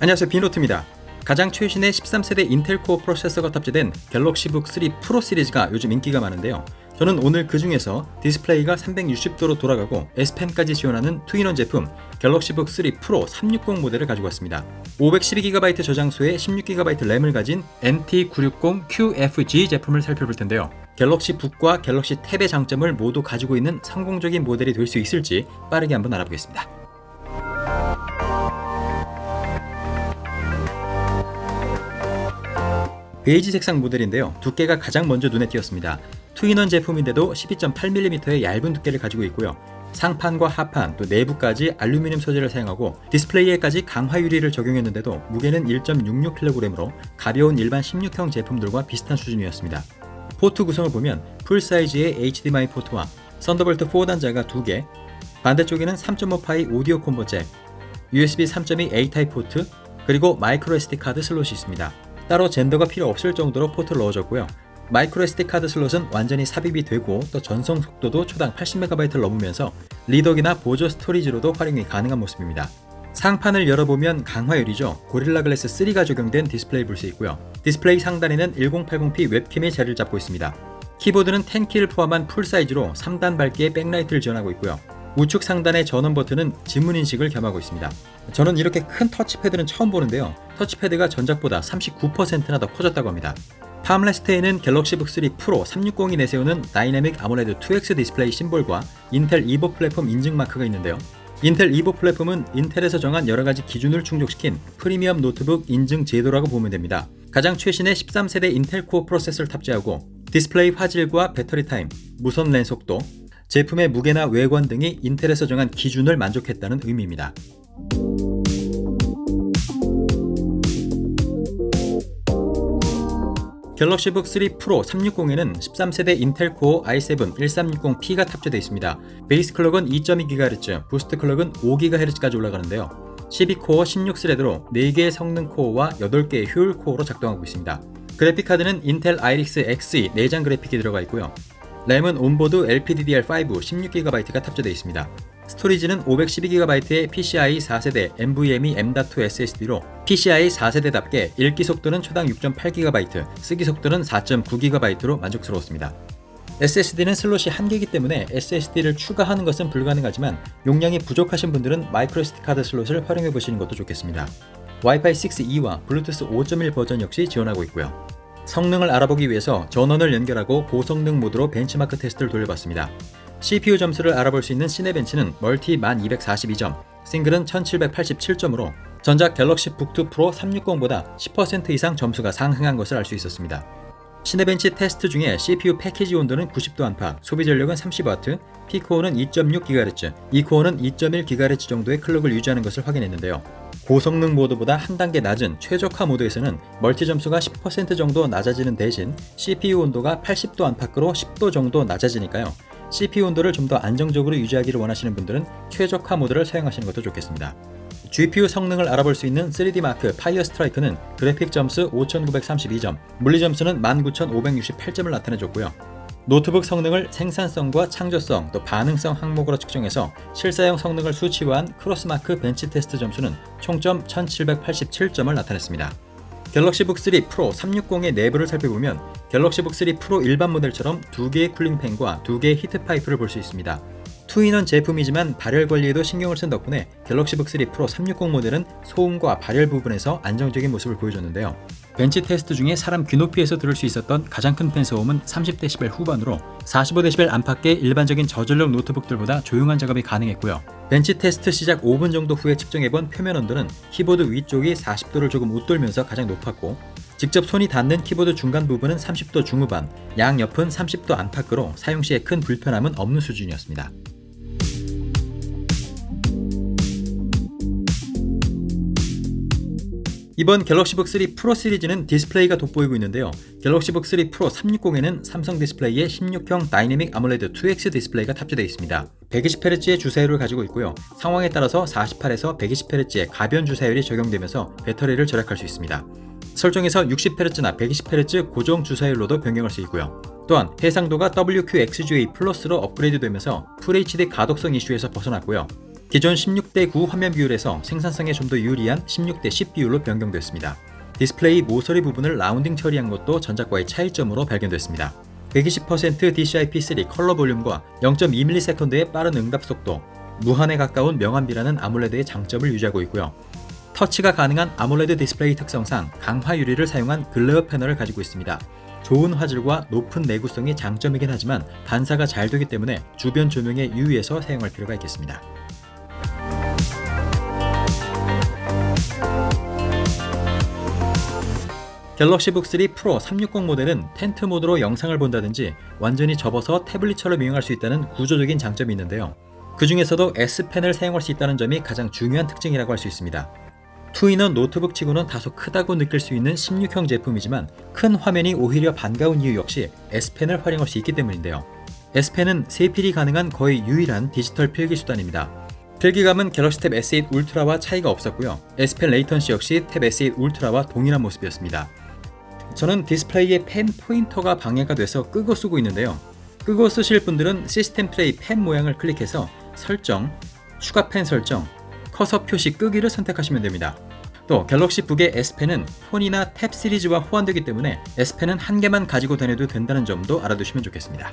안녕하세요 빈로트입니다. 가장 최신의 13세대 인텔 코어 프로세서가 탑재된 갤럭시 북 3 프로 시리즈가 요즘 인기가 많은데요. 저는 오늘 그 중에서 디스플레이가 360도로 돌아가고 S펜까지 지원하는 투인원 제품 갤럭시 북 3 프로 360 모델을 가지고 왔습니다. 512GB 저장소에 16GB 램을 가진 MT960QFG 제품을 살펴볼 텐데요. 갤럭시 북과 갤럭시 탭의 장점을 모두 가지고 있는 성공적인 모델이 될 수 있을지 빠르게 한번 알아보겠습니다. 베이지 색상 모델인데요. 두께가 가장 먼저 눈에 띄었습니다. 투인원 제품인데도 12.8mm의 얇은 두께를 가지고 있고요. 상판과 하판 또 내부까지 알루미늄 소재를 사용하고 디스플레이에까지 강화 유리를 적용했는데도 무게는 1.66kg으로 가벼운 일반 16형 제품들과 비슷한 수준이었습니다. 포트 구성을 보면 풀 사이즈의 HDMI 포트와 썬더볼트 4 단자가 2개, 반대쪽에는 3.5파이 오디오 콤보 잭, USB 3.2 A 타입 포트, 그리고 마이크로 SD 카드 슬롯이 있습니다. 따로 젠더가 필요 없을 정도로 포트를 넣어줬고요. 마이크로 SD 카드 슬롯은 완전히 삽입이 되고 또 전송 속도도 초당 80MB를 넘으면서 리덕이나 보조 스토리지로도 활용이 가능한 모습입니다. 상판을 열어보면 강화율이죠. 고릴라 글래스 3가 적용된 디스플레이 볼 수 있고요. 디스플레이 상단에는 1080p 웹캠이 자리를 잡고 있습니다. 키보드는 10키를 포함한 풀 사이즈로 3단 밝기의 백라이트를 지원하고 있고요. 우측 상단의 전원 버튼은 지문 인식을 겸하고 있습니다. 저는 이렇게 큰 터치패드는 처음 보는데요. 터치패드가 전작보다 39%나 더 커졌다고 합니다. 팜레스트에는 갤럭시북 3 프로 360이 내세우는 다이내믹 아모레드 2X 디스플레이 심볼과 인텔 이보 플랫폼 인증 마크가 있는데요. 인텔 이보 플랫폼은 인텔에서 정한 여러 가지 기준을 충족시킨 프리미엄 노트북 인증 제도라고 보면 됩니다. 가장 최신의 13세대 인텔 코어 프로세서를 탑재하고 디스플레이 화질과 배터리 타임, 무선 랜 속도, 제품의 무게나 외관 등이 인텔에서 정한 기준을 만족했다는 의미입니다. 갤럭시북 3 프로 360에는 13세대 인텔 코어 i7 1360P가 탑재되어 있습니다. 베이스 클럭은 2.2GHz, 부스트 클럭은 5GHz까지 올라가는데요. 12코어 16스레드로 4개의 성능 코어와 8개의 효율 코어로 작동하고 있습니다. 그래픽 카드는 인텔 아이릭스 Xe 내장 그래픽이 들어가 있고요. 램은 온보드 LPDDR5 16GB가 탑재되어 있습니다. 스토리지는 512GB의 PCI 4세대 NVMe M.2 SSD로 PCI 4세대답게 읽기 속도는 초당 6.8GB, 쓰기 속도는 4.9GB로 만족스러웠습니다. SSD는 슬롯이 한개이기 때문에 SSD를 추가하는 것은 불가능하지만 용량이 부족하신 분들은 마이크로 SD 카드 슬롯을 활용해 보시는 것도 좋겠습니다. 와이파이 6E와 블루투스 5.1 버전 역시 지원하고 있고요. 성능을 알아보기 위해서 전원을 연결하고 고성능 모드로 벤치마크 테스트를 돌려봤습니다. CPU 점수를 알아볼 수 있는 시네벤치는 멀티 1242점, 싱글은 1787점으로 전작 갤럭시 북2 프로 360보다 10% 이상 점수가 상승한 것을 알 수 있었습니다. 시네벤치 테스트 중에 CPU 패키지 온도는 90도 안팎, 소비 전력은 30W, P코어는 2.6GHz, E코어는 2.1GHz 정도의 클럭을 유지하는 것을 확인했는데요. 고성능 모드보다 한 단계 낮은 최적화 모드에서는 멀티 점수가 10% 정도 낮아지는 대신 CPU 온도가 80도 안팎으로 10도 정도 낮아지니까요. CPU 온도를 좀 더 안정적으로 유지하기를 원하시는 분들은 최적화 모드를 사용하시는 것도 좋겠습니다. GPU 성능을 알아볼 수 있는 3D 마크 파이어 스트라이크는 그래픽 점수 5932점, 물리 점수는 19568점을 나타내줬고요. 노트북 성능을 생산성과 창조성 또 반응성 항목으로 측정해서 실사용 성능을 수치화한 크로스마크 벤치 테스트 점수는 총점 1787점을 나타냈습니다. 갤럭시북 3 프로 360의 내부를 살펴보면 갤럭시북 3 프로 일반 모델처럼 두 개의 쿨링팬과 두 개의 히트 파이프를 볼 수 있습니다. 투인원 제품이지만 발열 관리에도 신경을 쓴 덕분에 갤럭시북 3 프로 360 모델은 소음과 발열 부분에서 안정적인 모습을 보여줬는데요. 벤치 테스트 중에 사람 귀 높이에서 들을 수 있었던 가장 큰 팬 소음은 30dB 후반으로 45dB 안팎의 일반적인 저전력 노트북들보다 조용한 작업이 가능했고요. 벤치 테스트 시작 5분 정도 후에 측정해본 표면 온도는 키보드 위쪽이 40도를 조금 웃돌면서 가장 높았고 직접 손이 닿는 키보드 중간 부분은 30도 중후반, 양 옆은 30도 안팎으로 사용 시에 큰 불편함은 없는 수준이었습니다. 이번 갤럭시북 3 프로 시리즈는 디스플레이가 돋보이고 있는데요. 갤럭시북 3 프로 360에는 삼성 디스플레이의 16형 다이내믹 아몰레드 2X 디스플레이가 탑재되어 있습니다. 120Hz의 주사율을 가지고 있고요. 상황에 따라서 48에서 120Hz의 가변 주사율이 적용되면서 배터리를 절약할 수 있습니다. 설정에서 60Hz나 120Hz 고정 주사율로도 변경할 수 있고요. 또한 해상도가 WQXGA 플러스로 업그레이드 되면서 FHD 가독성 이슈에서 벗어났고요. 기존 16대 9 화면 비율에서 생산성에 좀 더 유리한 16대 10 비율로 변경됐습니다. 디스플레이 모서리 부분을 라운딩 처리한 것도 전작과의 차이점으로 발견됐습니다. 120% DCI-P3 컬러 볼륨과 0.2ms의 빠른 응답 속도, 무한에 가까운 명암비라는 아몰레드의 장점을 유지하고 있고요. 터치가 가능한 아몰레드 디스플레이 특성상 강화 유리를 사용한 글레어 패널을 가지고 있습니다. 좋은 화질과 높은 내구성이 장점이긴 하지만 반사가 잘 되기 때문에 주변 조명에 유의해서 사용할 필요가 있겠습니다. 갤럭시 북3 프로 360 모델은 텐트 모드로 영상을 본다든지 완전히 접어서 태블릿처럼 이용할 수 있다는 구조적인 장점이 있는데요. 그 중에서도 S펜을 사용할 수 있다는 점이 가장 중요한 특징이라고 할 수 있습니다. 투인원 노트북 치고는 다소 크다고 느낄 수 있는 16형 제품이지만 큰 화면이 오히려 반가운 이유 역시 S펜을 활용할 수 있기 때문인데요. S펜은 세필이 가능한 거의 유일한 디지털 필기 수단입니다. 필기감은 갤럭시 탭 S8 울트라와 차이가 없었고요. S펜 레이턴시 역시 탭 S8 울트라와 동일한 모습이었습니다. 저는 디스플레이에 펜 포인터가 방해가 돼서 끄고 쓰고 있는데요. 끄고 쓰실 분들은 시스템 트레이 펜 모양을 클릭해서 설정, 추가 펜 설정, 커서 표시 끄기를 선택하시면 됩니다. 또 갤럭시 북의 S펜은 폰이나 탭 시리즈와 호환되기 때문에 S펜은 한 개만 가지고 다녀도 된다는 점도 알아두시면 좋겠습니다.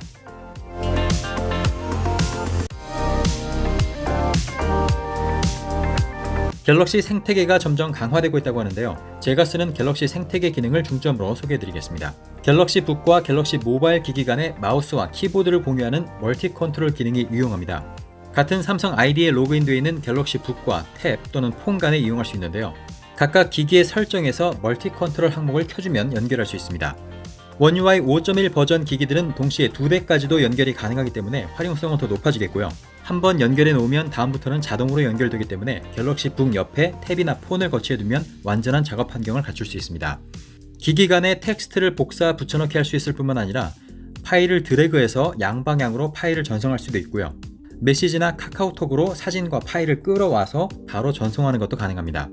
갤럭시 생태계가 점점 강화되고 있다고 하는데요. 제가 쓰는 갤럭시 생태계 기능을 중점으로 소개해드리겠습니다. 갤럭시 북과 갤럭시 모바일 기기 간의 마우스와 키보드를 공유하는 멀티 컨트롤 기능이 유용합니다. 같은 삼성 아이디에 로그인되어 있는 갤럭시 북과 탭 또는 폰 간에 이용할 수 있는데요. 각각 기기의 설정에서 멀티 컨트롤 항목을 켜주면 연결할 수 있습니다. 원 UI 5.1 버전 기기들은 동시에 두 대까지도 연결이 가능하기 때문에 활용성은 더 높아지겠고요. 한번 연결해 놓으면 다음부터는 자동으로 연결되기 때문에 갤럭시 북 옆에 탭이나 폰을 거치해 두면 완전한 작업 환경을 갖출 수 있습니다. 기기 간에 텍스트를 복사 붙여넣기 할 수 있을 뿐만 아니라 파일을 드래그해서 양방향으로 파일을 전송할 수도 있고요. 메시지나 카카오톡으로 사진과 파일을 끌어와서 바로 전송하는 것도 가능합니다.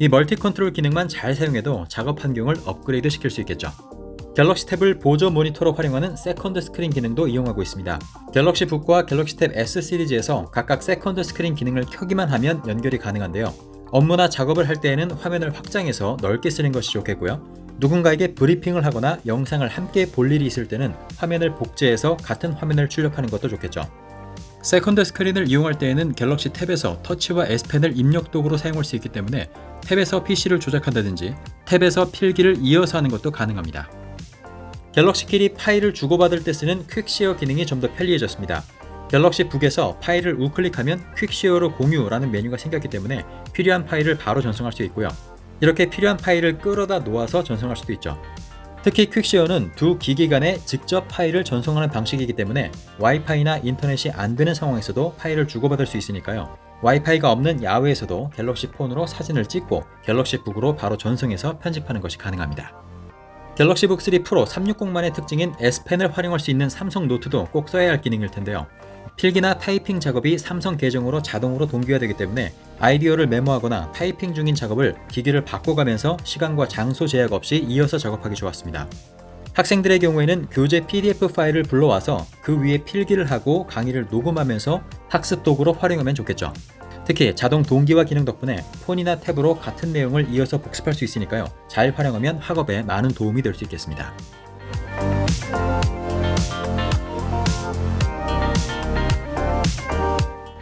이 멀티 컨트롤 기능만 잘 사용해도 작업 환경을 업그레이드 시킬 수 있겠죠. 갤럭시 탭을 보조 모니터로 활용하는 세컨드 스크린 기능도 이용하고 있습니다. 갤럭시 북과 갤럭시 탭 S 시리즈에서 각각 세컨드 스크린 기능을 켜기만 하면 연결이 가능한데요. 업무나 작업을 할 때에는 화면을 확장해서 넓게 쓰는 것이 좋겠고요. 누군가에게 브리핑을 하거나 영상을 함께 볼 일이 있을 때는 화면을 복제해서 같은 화면을 출력하는 것도 좋겠죠. 세컨드 스크린을 이용할 때에는 갤럭시 탭에서 터치와 S펜을 입력 도구로 사용할 수 있기 때문에 탭에서 PC를 조작한다든지 탭에서 필기를 이어서 하는 것도 가능합니다. 갤럭시끼리 파일을 주고받을 때 쓰는 퀵쉐어 기능이 좀 더 편리해졌습니다. 갤럭시 북에서 파일을 우클릭하면 퀵쉐어로 공유라는 메뉴가 생겼기 때문에 필요한 파일을 바로 전송할 수 있고요. 이렇게 필요한 파일을 끌어다 놓아서 전송할 수도 있죠. 특히 퀵쉐어는 두 기기 간에 직접 파일을 전송하는 방식이기 때문에 와이파이나 인터넷이 안 되는 상황에서도 파일을 주고받을 수 있으니까요. 와이파이가 없는 야외에서도 갤럭시 폰으로 사진을 찍고 갤럭시 북으로 바로 전송해서 편집하는 것이 가능합니다. 갤럭시 북 3 프로 360만의 특징인 S펜을 활용할 수 있는 삼성 노트도 꼭 써야 할 기능일 텐데요. 필기나 타이핑 작업이 삼성 계정으로 자동으로 동기화되기 때문에 아이디어를 메모하거나 타이핑 중인 작업을 기기를 바꿔가면서 시간과 장소 제약 없이 이어서 작업하기 좋았습니다. 학생들의 경우에는 교재 PDF 파일을 불러와서 그 위에 필기를 하고 강의를 녹음하면서 학습 도구로 활용하면 좋겠죠. 특히 자동 동기화 기능 덕분에 폰이나 탭으로 같은 내용을 이어서 복습할 수 있으니까요. 잘 활용하면 학업에 많은 도움이 될 수 있겠습니다.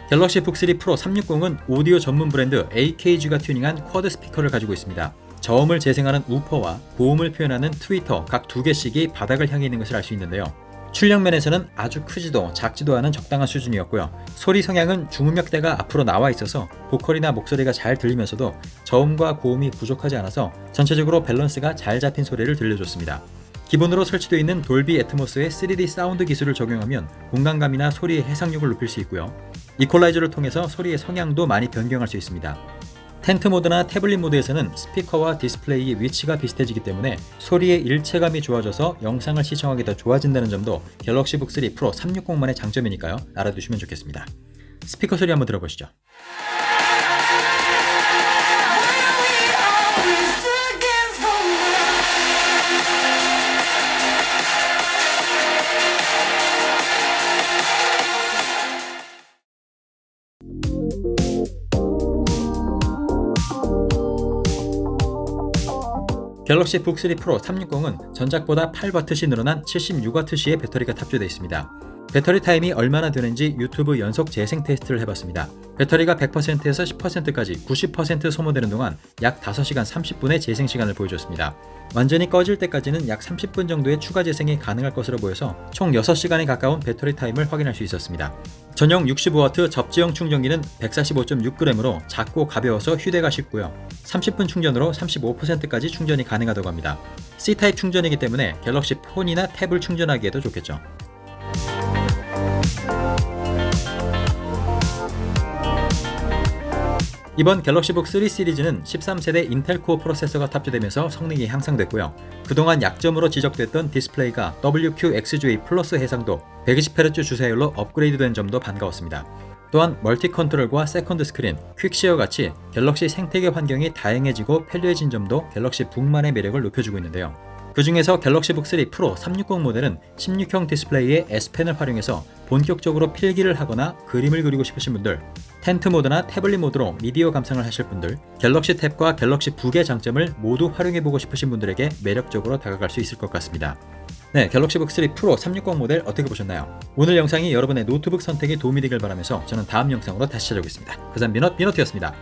갤럭시 북3 프로 360은 오디오 전문 브랜드 AKG가 튜닝한 쿼드 스피커를 가지고 있습니다. 저음을 재생하는 우퍼와 고음을 표현하는 트위터 각 두 개씩이 바닥을 향해 있는 것을 알 수 있는데요. 출력 면에서는 아주 크지도 작지도 않은 적당한 수준이었고요. 소리 성향은 중음역대가 앞으로 나와 있어서 보컬이나 목소리가 잘 들리면서도 저음과 고음이 부족하지 않아서 전체적으로 밸런스가 잘 잡힌 소리를 들려줬습니다. 기본으로 설치되어 있는 돌비 애트모스의 3D 사운드 기술을 적용하면 공간감이나 소리의 해상력을 높일 수 있고요. 이퀄라이저를 통해서 소리의 성향도 많이 변경할 수 있습니다. 텐트 모드나 태블릿 모드에서는 스피커와 디스플레이의 위치가 비슷해지기 때문에 소리의 일체감이 좋아져서 영상을 시청하기 더 좋아진다는 점도 갤럭시 북3 프로 360만의 장점이니까요. 알아두시면 좋겠습니다. 스피커 소리 한번 들어보시죠. 갤럭시 북3 프로 360은 전작보다 8W시 늘어난 76W시의 배터리가 탑재되어 있습니다. 배터리 타임이 얼마나 되는지 유튜브 연속 재생 테스트를 해봤습니다. 배터리가 100%에서 10%까지 90% 소모되는 동안 약 5시간 30분의 재생 시간을 보여줬습니다. 완전히 꺼질 때까지는 약 30분 정도의 추가 재생이 가능할 것으로 보여서 총 6시간에 가까운 배터리 타임을 확인할 수 있었습니다. 전용 65W 접지형 충전기는 145.6g으로 작고 가벼워서 휴대가 쉽고요. 30분 충전으로 35%까지 충전이 가능하다고 합니다. C타입 충전이기 때문에 갤럭시 폰이나 탭을 충전하기에도 좋겠죠. 이번 갤럭시북 3 시리즈는 13세대 인텔 코어 프로세서가 탑재되면서 성능이 향상됐고요. 그동안 약점으로 지적됐던 디스플레이가 WQXGA 플러스 해상도 120Hz 주사율로 업그레이드된 점도 반가웠습니다. 또한 멀티 컨트롤과 세컨드 스크린, 퀵시어 같이 갤럭시 생태계 환경이 다양해지고 편리해진 점도 갤럭시 북만의 매력을 높여주고 있는데요. 그 중에서 갤럭시 북 3 프로 360 모델은 16형 디스플레이의 S펜을 활용해서 본격적으로 필기를 하거나 그림을 그리고 싶으신 분들, 텐트 모드나 태블릿 모드로 미디어 감상을 하실 분들, 갤럭시 탭과 갤럭시 북의 장점을 모두 활용해보고 싶으신 분들에게 매력적으로 다가갈 수 있을 것 같습니다. 네, 갤럭시북 3 프로 360 모델 어떻게 보셨나요? 오늘 영상이 여러분의 노트북 선택에 도움이 되길 바라면서 저는 다음 영상으로 다시 찾아오겠습니다. 그산 비넛 비너트였습니다.